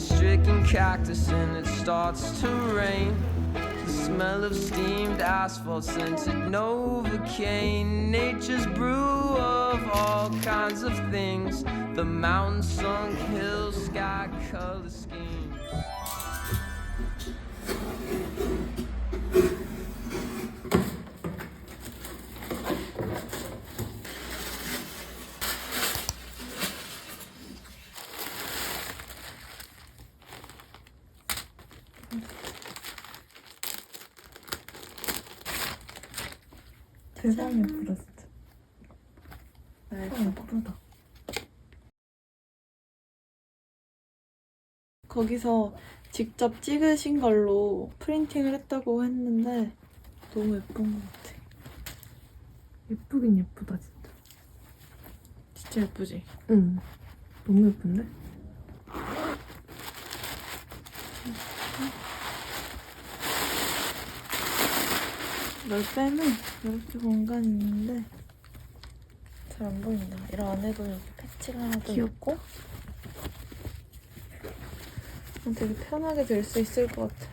stricken cactus and it starts to rain. The smell of steamed asphalt scented Novocaine. Nature's brew of all kinds of things. The mountain sunk hills, sky color schemes. 거기서 직접 찍으신 걸로 프린팅을 했다고 했는데 너무 예쁜 것 같아. 예쁘긴 예쁘다 진짜. 진짜 예쁘지? 응. 너무 예쁜데? 널 빼면 이렇게 공간이 있는데 잘 안 보인다. 이 안에도 이렇게 패치가 하나 더 귀엽고. 있고 어, 되게 편하게 될 수 있을 것 같아.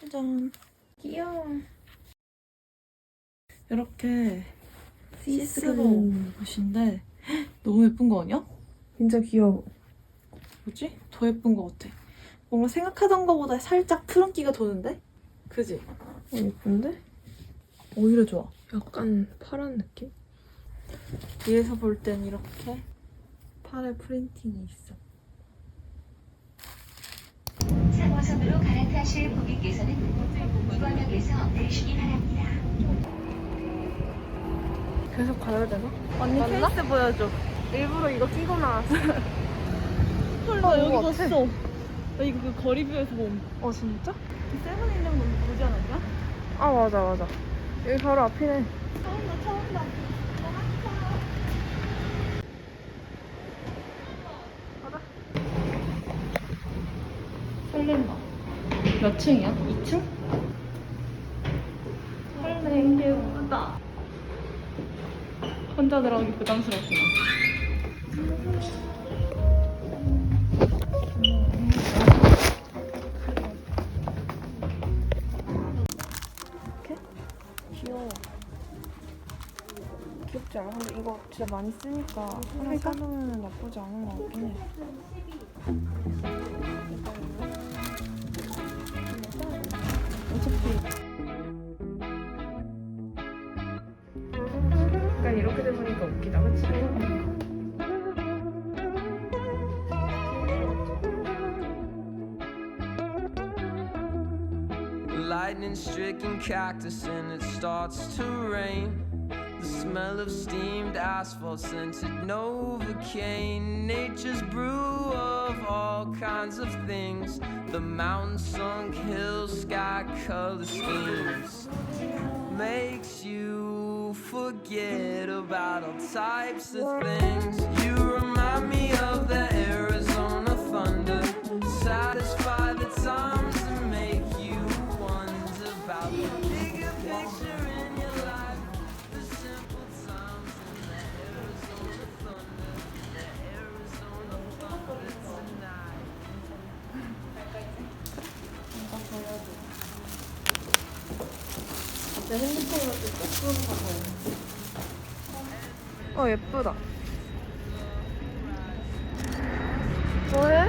짜잔. 귀여워. 이렇게 시스루 옷인데 너무 예쁜 거 아니야? 진짜 귀여워. 뭐지? 더 예쁜 것 같아. 뭔가 생각하던 것보다 살짝 푸른기가 도는데? 그지? 어, 예쁜데? 오히려 좋아. 약간 파란 느낌? 뒤에서 볼 땐 이렇게 팔에 프린팅이 있어. 3호선으로 갈아타실 고객께서는 이번역에서 내리시기 바랍니다. 계속 가야 되나? 언니 맞나? 페이스 보여줘. 일부러 이거 끼고 나왔어. 헐, 나 여기 봤어. 나 이거 그 거리뷰에서 봄. 어, 진짜? 그 세븐일레븐 보지 않았냐? 아, 맞아, 맞아. 여기 바로 앞이네. 처음다, 처음다. 설렌다. 몇 층이야? 2층? 설레, 예쁘다. 혼자 들어가기 부담스럽구나. 귀여워. 귀엽지 않아? 근데 이거 진짜 많이 쓰니까 하나 사놓으면 나쁘지 않은 것 같긴 해. Lightning stricken cactus and it starts to rain. The smell of steamed asphalt scented Novocaine. Nature's brew of all kinds of things. The mountain sunk hills, sky color schemes. Makes you forget about all types of things. 핸드폰으로 조금 봐봐요. 어, 예쁘다. 뭐해?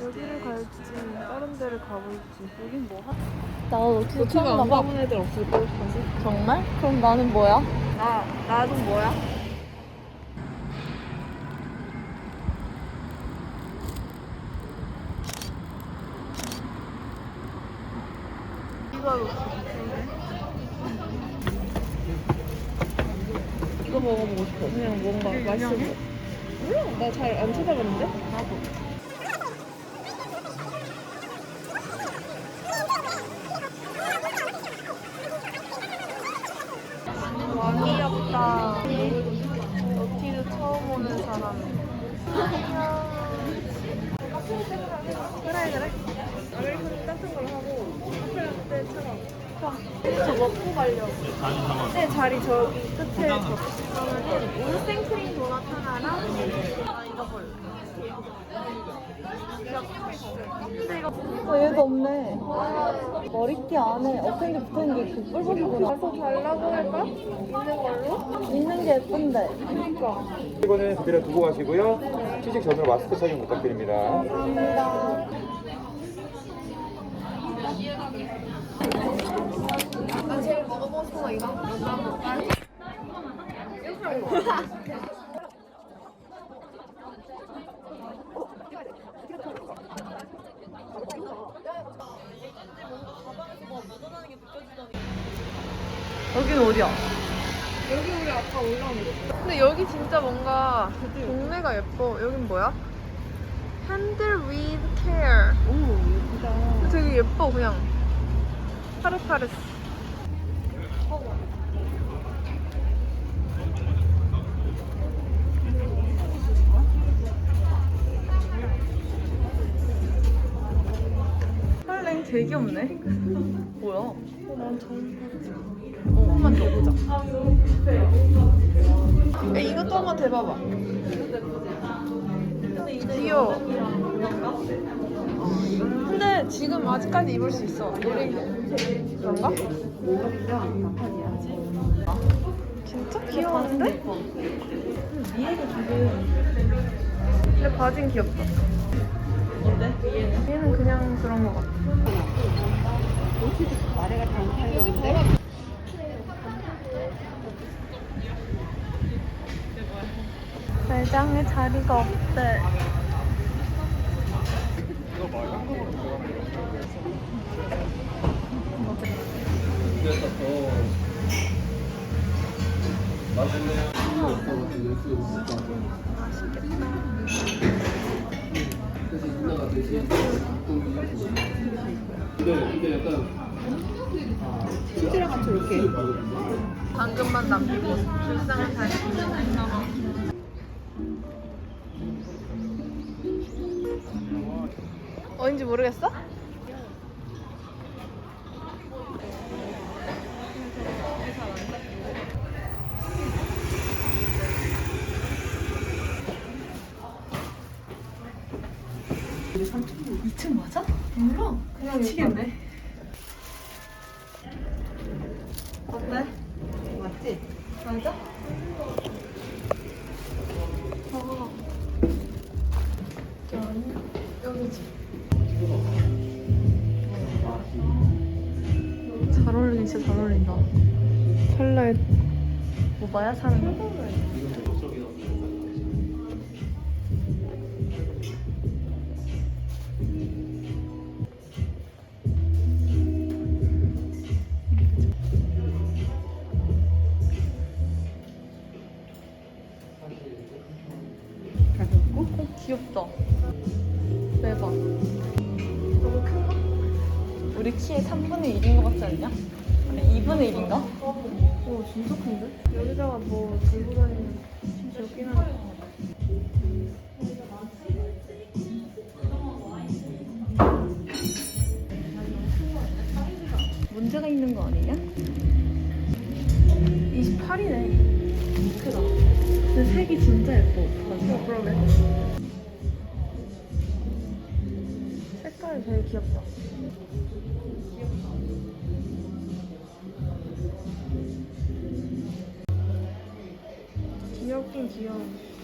여기를 갈지, 다른 데를 가볼지. 여긴 뭐 하? 나 어떻게 노트북 처음 안 봐봐. 가본 애들 없을 걸, 사실. 정말? 그럼 나는 뭐야? 나, 나도 뭐야? 이거 이거 먹어보고 싶어. 그냥 뭔가 맛있어. 몰라, 나 잘 안 찾아봤는데? 나도. 와 귀엽다. 어티드 처음 오는 사람. 그래 그래. 아메리카노 따뜻한 걸로 하고 카페라떼처럼. 저 먹고 가려고. 네 자리 저기 끝에 저. 그러면은 우유 생크림 도넛 하나랑 아 이거 볼래. 어, 얘도 없네. 머리띠 안에 어펜디 붙어있는 게 그 뿔뿔이구나. 가서 달라고 할까? 있는 걸로? 있는 게 예쁜데. 그니까. 이거는 그대로 두고 가시고요. 취직 전으로 마스크 착용 부탁드립니다. 나 제일 먹어보고 싶은 거 이거. 여기는 어디야? 여기 우리 아까 올라온 거. 근데 여기 진짜 뭔가 동네가 예뻐. 여긴 뭐야? Handle with care. 오, 예쁘다. 되게 예뻐 그냥. 파릇파릇. 헐랭 되게 귀엽네. 뭐야? 난 처음 어, 한번 더 보자. 야, 이것도 한번 대봐봐. 귀여워. 근데 지금 아직까지 입을 수 있어. 우리 그런가? 진짜 귀여운데? 근데 바지는 귀엽다. 위에는? 얘는 그냥 그런 거 같아. 매장에 자리가 없대. 방금만 남기고 불쌍한 다시. 어딘지 모르겠어? 이층 맞아? 몰라. 그냥 미치겠네. 어때? 맞지? 맞아? 어. 여기지. 잘 어울리긴 진짜 잘 어울린다. 컬러에 모바야 사는 거? 귀엽다. 대박. 너무 큰가? 우리 키의 3분의 1인 것 같지 않냐? 아니, 2분의 1인가? 오 진짜 큰데? 여기다가 뭐 들고 다니면 진짜 웃긴 하다. 문제가 있는 거 아니냐? 28이네. 크다. 근데 색이 진짜 예뻐. 어 그러네. 귀엽다. 귀엽긴 귀여워.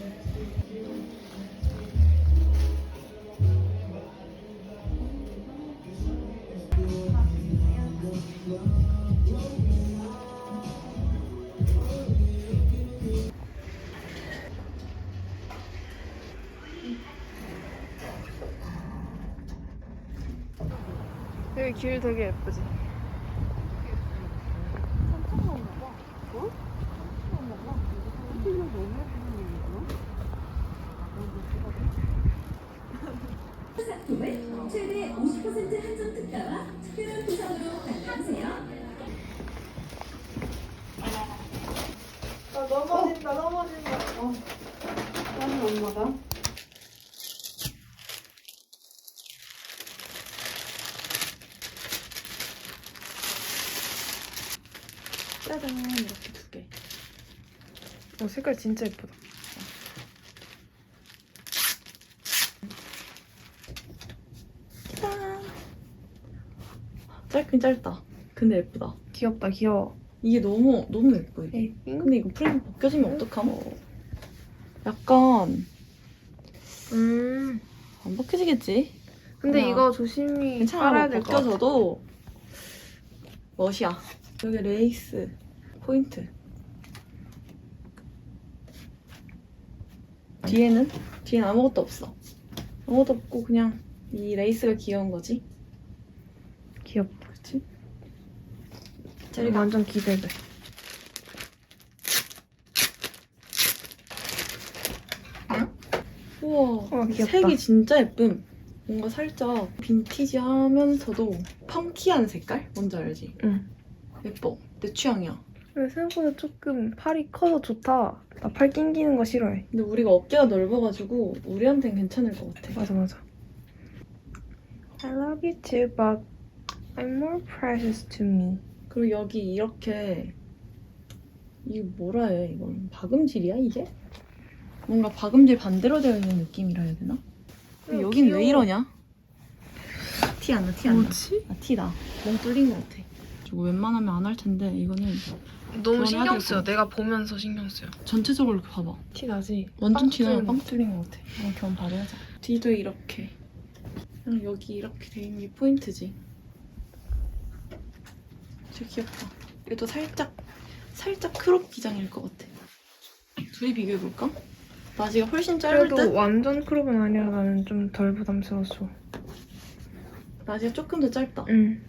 여기 길 되게 예쁘지? 상품을 최대 50% 한정 특가와 특별한 보상으로 만나주세요. 나 넘어진다, 넘어진다. 어. 나는 엄마가. 짜잔 이렇게 두 개. 어, 색깔 진짜 예쁘다. 짠. 짧긴 짧다. 근데 예쁘다. 귀엽다, 귀여워. 이게 너무 너무 예뻐 이게. 근데 이거 프레임 벗겨지면 어떡함? 약간 음. 안 벗겨지겠지? 근데. 이거 조심히 괜찮아. 빨아야 될것 같아. 벗겨져도 멋이야. 여기 레이스 포인트. 뒤에는 뒤에는 아무것도 없어. 아무것도 없고 그냥 이 레이스가 귀여운 거지. 귀엽다. 그렇지? 이거 완전 기대돼. 우와, 우와, 귀엽다. 색이 진짜 예쁨. 뭔가 살짝 빈티지하면서도 펑키한 색깔? 뭔지 알지? 응. 예뻐. 내 취향이야. 생각보다 조금 팔이 커서 좋다. 나 팔 낑기는 거 싫어해. 근데 우리가 어깨가 넓어가지고 우리한테는 괜찮을 것 같아. 맞아, 맞아. I love you too, but I'm more precious to me. 그리고 여기 이렇게 이거 뭐라 해? 이건 박음질이야 이게? 뭔가 박음질 반대로 되어 있는 느낌이라 해야 되나? 근데 어, 여긴. 왜 이러냐? 티 안 나, 티 안 나. 뭐지? 아, 티다. 멍 뚫린 것 같아. 저거 웬만하면 안 할 텐데 이거는 너무 신경 쓰여. 내가 보면서 신경 쓰여. 전체적으로 이렇게 봐봐. 티 나지? 완전 빵 티나 뚫린 빵 뚫린 것 같아. 이건 교환 바로 하자. 뒤도 이렇게. 그냥 여기 이렇게 돼 있는 게 포인트지. 진짜 귀엽다. 얘도 살짝 살짝 크롭 기장일 것 같아. 둘이 비교해 볼까? 나지가 훨씬 짧을 그래도 듯. 완전 크롭은 아니라 나는 좀 덜 부담스러웠어. 나지가 조금 더 짧다. 응.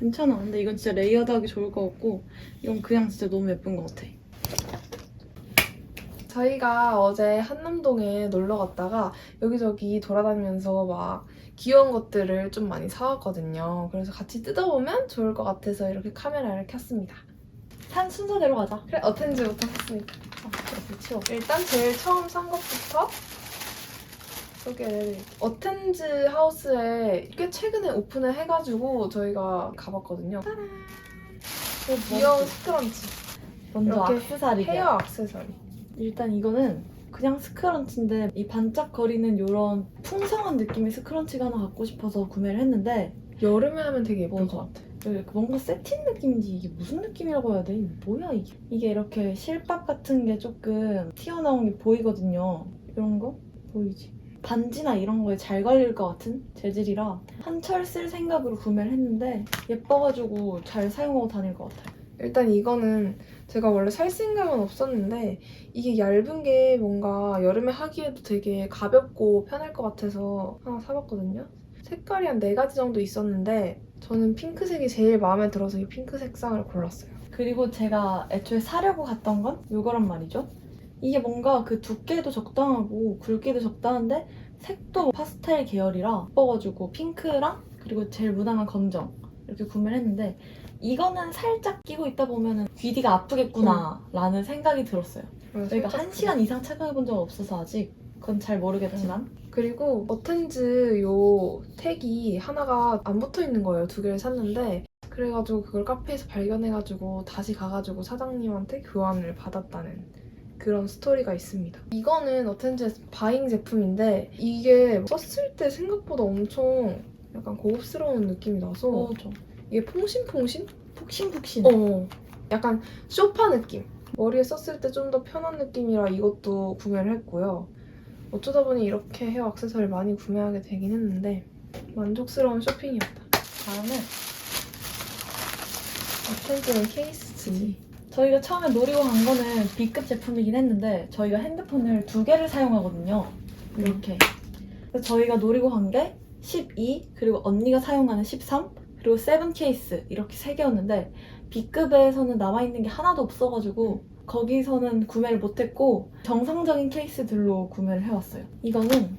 괜찮아. 근데 이건 진짜 레이어드 하기 좋을 것 같고 이건 그냥 진짜 너무 예쁜 것 같아. 저희가 어제 한남동에 놀러 갔다가 여기저기 돌아다니면서 막 귀여운 것들을 좀 많이 사왔거든요. 그래서 같이 뜯어보면 좋을 것 같아서 이렇게 카메라를 켰습니다. 산 순서대로 가자. 그래, 어텐즈부터 샀으니까. 아, 이렇게 치워. 일단 제일 처음 산 것부터 소개를. 어텐즈 하우스에 꽤 최근에 오픈을 해가지고 저희가 가봤거든요. 짜란! 귀여운 스크런치. 먼저 이렇게 악세사리. 헤어 액세서리. 일단 이거는 그냥 스크런치인데 이 반짝거리는 이런 풍성한 느낌의 스크런치가 하나 갖고 싶어서 구매를 했는데 여름에 하면 되게 예쁠 맞아. 것 같아. 그 뭔가 세틴 느낌인지 이게 무슨 느낌이라고 해야 돼? 이게 뭐야 이게? 이게 이렇게 실밥 같은 게 조금 튀어나온 게 보이거든요. 이런 거 보이지? 반지나 이런 거에 잘 걸릴 것 같은 재질이라 한철 쓸 생각으로 구매를 했는데 예뻐가지고 잘 사용하고 다닐 것 같아요. 일단 이거는 제가 원래 살 생각은 없었는데 이게 얇은 게 뭔가 여름에 하기에도 되게 가볍고 편할 것 같아서 하나 사봤거든요. 색깔이 한 네 가지 정도 있었는데 저는 핑크색이 제일 마음에 들어서 이 핑크 색상을 골랐어요. 그리고 제가 애초에 사려고 갔던 건 이거란 말이죠. 이게 뭔가 그 두께도 적당하고 굵기도 적당한데 색도 파스텔 계열이라 예뻐가지고 핑크랑 그리고 제일 무난한 검정 이렇게 구매를 했는데 이거는 살짝 끼고 있다 보면은 귀디가 아프겠구나 라는 생각이 들었어요. 저희가 한 시간 이상 착용해본 적은 없어서 아직 그건 잘 모르겠지만 그리고 어텐즈 요 택이 하나가 안 붙어 있는 거예요. 두 개를 샀는데 그래가지고 그걸 카페에서 발견해가지고 다시 가가지고 사장님한테 교환을 받았다는 그런 스토리가 있습니다. 이거는 어텐즈 바잉 제품인데 이게 썼을 때 생각보다 엄청 약간 고급스러운 느낌이 나서 맞아. 이게 퐁신퐁신? 푹신푹신. 어. 약간 쇼파 느낌. 머리에 썼을 때 좀 더 편한 느낌이라 이것도 구매를 했고요. 어쩌다 보니 이렇게 헤어 액세서리를 많이 구매하게 되긴 했는데 만족스러운 쇼핑이었다. 다음은 어텐즈는 케이스 지. 저희가 처음에 노리고 간 거는 B급 제품이긴 했는데 저희가 핸드폰을 두 개를 사용하거든요. 이렇게. 그래서 저희가 노리고 간 게 12, 그리고 언니가 사용하는 13, 그리고 7 케이스 이렇게 세 개였는데 B급에서는 남아있는 게 하나도 없어가지고 거기서는 구매를 못했고 정상적인 케이스들로 구매를 해왔어요. 이거는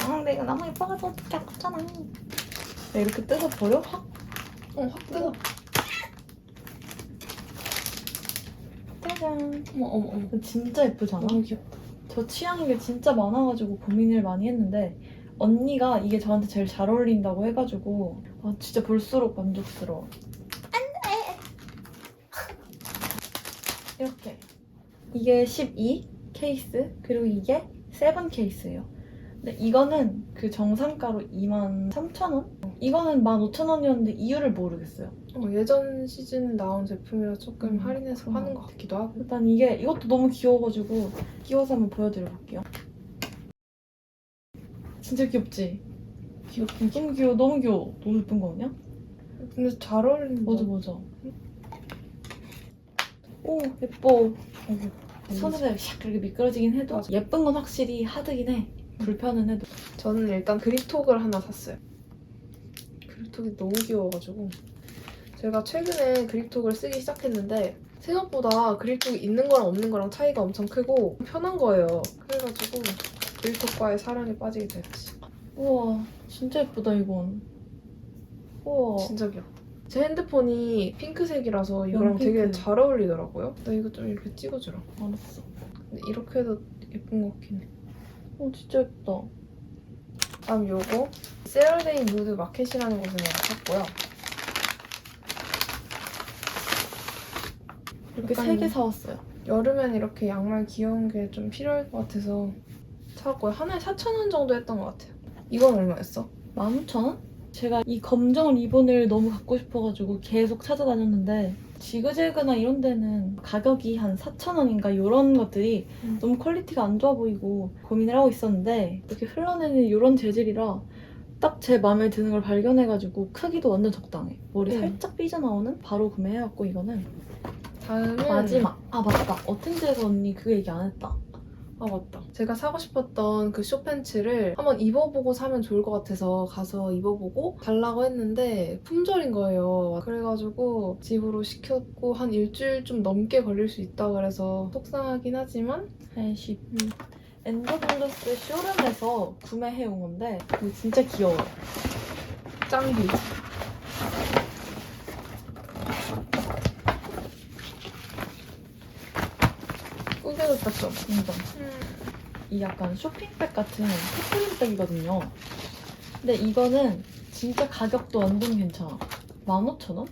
아 근데 이거 너무 예뻐가지고 어떻게 아깝잖아. 네, 이렇게 뜯어 버려? 확 어, 확 뜨거. 짜잔. 어머, 어머, 어머. 진짜 예쁘잖아. 너무 귀엽다. 저 취향인 게 진짜 많아가지고 고민을 많이 했는데 언니가 이게 저한테 제일 잘 어울린다고 해가지고 아, 진짜 볼수록 만족스러워. 안돼. 이렇게 이게 12 케이스 그리고 이게 7 케이스예요. 근데 이거는 그 정상가로 23,000원? 이거는 15,000원이었는데 이유를 모르겠어요. 어, 예전 시즌 나온 제품이라 조금 음, 할인해서 파는 것것 같기도 하고. 일단 이게 이것도 너무 귀여워가지고 끼워서 한번 보여드려볼게요. 진짜 귀엽지? 귀엽긴 너무 귀여워 너무 귀여워 너무 예쁜 거 아니야? 근데 잘 어울린다. 맞아 맞아 오 예뻐 손으로 샥 이렇게 미끄러지긴 해도 맞아. 예쁜 건 확실히 하드긴 해 불편은 해도 저는 일단 그립톡을 하나 샀어요. 그립톡이 너무 귀여워가지고 제가 최근에 그립톡을 쓰기 시작했는데 생각보다 그립톡이 있는 거랑 없는 거랑 차이가 엄청 크고 편한 거예요. 그래가지고 그립톡과의 사랑에 빠지게 됐지. 우와 진짜 예쁘다 이건 우와 진짜 귀여워. 제 핸드폰이 핑크색이라서 이거랑 되게 핑크. 잘 어울리더라고요. 나 이거 좀 이렇게 찍어주라. 알았어 근데 이렇게 해도 예쁜 것 같긴 해. 오 진짜 예쁘다 다음 요거 세러데이 누드 마켓이라는 곳에서 샀고요. 이렇게 약간 세개 사왔어요 여름엔 이렇게 양말 귀여운 게 좀 필요할 것 같아서 샀고요. 하나에 4,000원 정도 했던 것 같아요. 이건 얼마였어? 15,000원? 제가 이 검정 리본을 너무 갖고 싶어가지고 계속 찾아다녔는데 지그재그나 이런 데는 가격이 한 4,000원인가 이런 것들이 음. 너무 퀄리티가 안 좋아 보이고 고민을 하고 있었는데 이렇게 흘러내리는 이런 재질이라 딱 제 마음에 드는 걸 발견해가지고 크기도 완전 적당해. 머리 음. 살짝 삐져나오는 바로 구매해갖고 이거는. 다음은 마지막. 아 맞다. 어텐즈에서 언니 그 얘기 안 했다 아 맞다. 제가 사고 싶었던 그 쇼팬츠를 한번 입어보고 사면 좋을 것 같아서 가서 입어보고 달라고 했는데 품절인 거예요. 그래가지고 집으로 시켰고 한 일주일 좀 넘게 걸릴 수 있다 그래서 속상하긴 하지만 80 엔더블러스 쇼룸에서 구매해온 건데 이거 진짜 귀여워요 짱기. 좀. 인정 이 약간 쇼핑백 같은 스프링백이거든요. 근데 이거는 진짜 가격도 완전 괜찮아. 15,000원?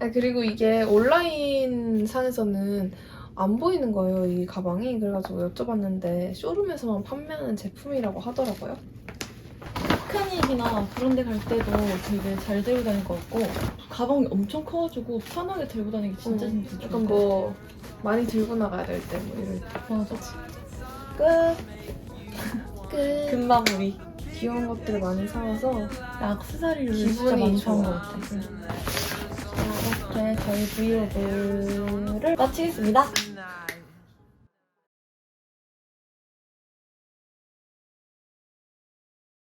아 그리고 이게 온라인 상에서는 안 보이는 거예요 이 가방이 그래가지고 여쭤봤는데 쇼룸에서만 판매하는 제품이라고 하더라고요 피크닉이나 그런 데 갈 때도 되게 잘 들고 다닐 것 같고 가방이 엄청 커가지고 편하게 들고 다니기 진짜 어, 진짜 좋을 약간 것뭐 많이 들고 나가야 될 때 뭐 이럴 때. 맞아. 끝. 끝. 금마무리. 귀여운 것들 많이 사와서 액세서리를 진짜 기분이 많이 사온 좋아. 것 같아. 자, 이렇게 저희 브이로그를 마치겠습니다.